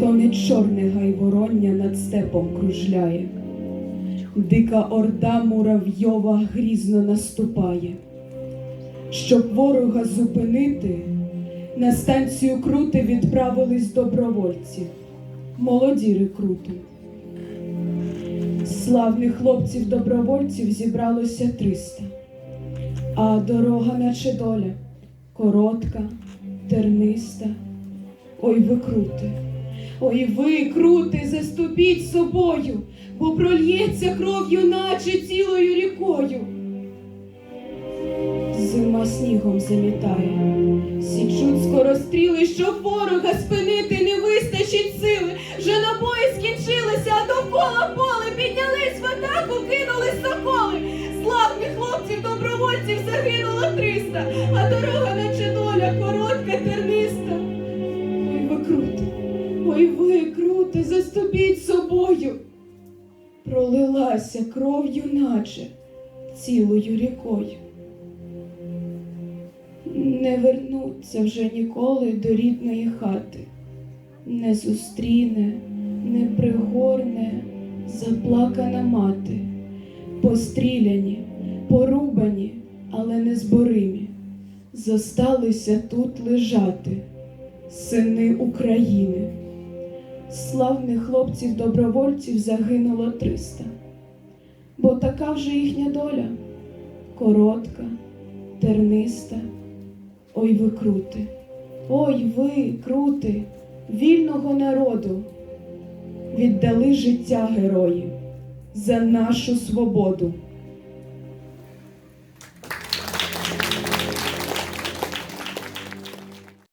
і чорне гайвороння над степом кружляє. Дика орда муравйова грізно наступає. Щоб ворога зупинити, на станцію крути відправились добровольці, молоді рекрути. Славних хлопців-добровольців зібралося триста, а дорога, наче доля, коротка, терниста. Ой, ви крути, ой, ви крути, заступіть собою, бо прольється кров'ю, наче цілою рікою. Зима снігом замітає, січуть скоростріли, щоб ворога спинити не вистачить сили. Вже набої скінчилися, а довкола поле піднялись в атаку, кинулись соколи. Славних хлопців, добровольців загинуло триста, а дорога, наче доля, коротка, терниста. Ой, ви крути, заступіть собою. Пролилася кров'ю, наче цілою рікою. Не вернуться вже ніколи до рідної хати, не зустріне, не пригорне заплакана мати, постріляні, порубані, але не зборимі, зосталися тут лежати, сини України. Славних хлопців-добровольців загинуло триста, бо така вже їхня доля коротка, терниста. Ой, ви крути, ой, ви крути, вільного народу, віддали життя герої за нашу свободу.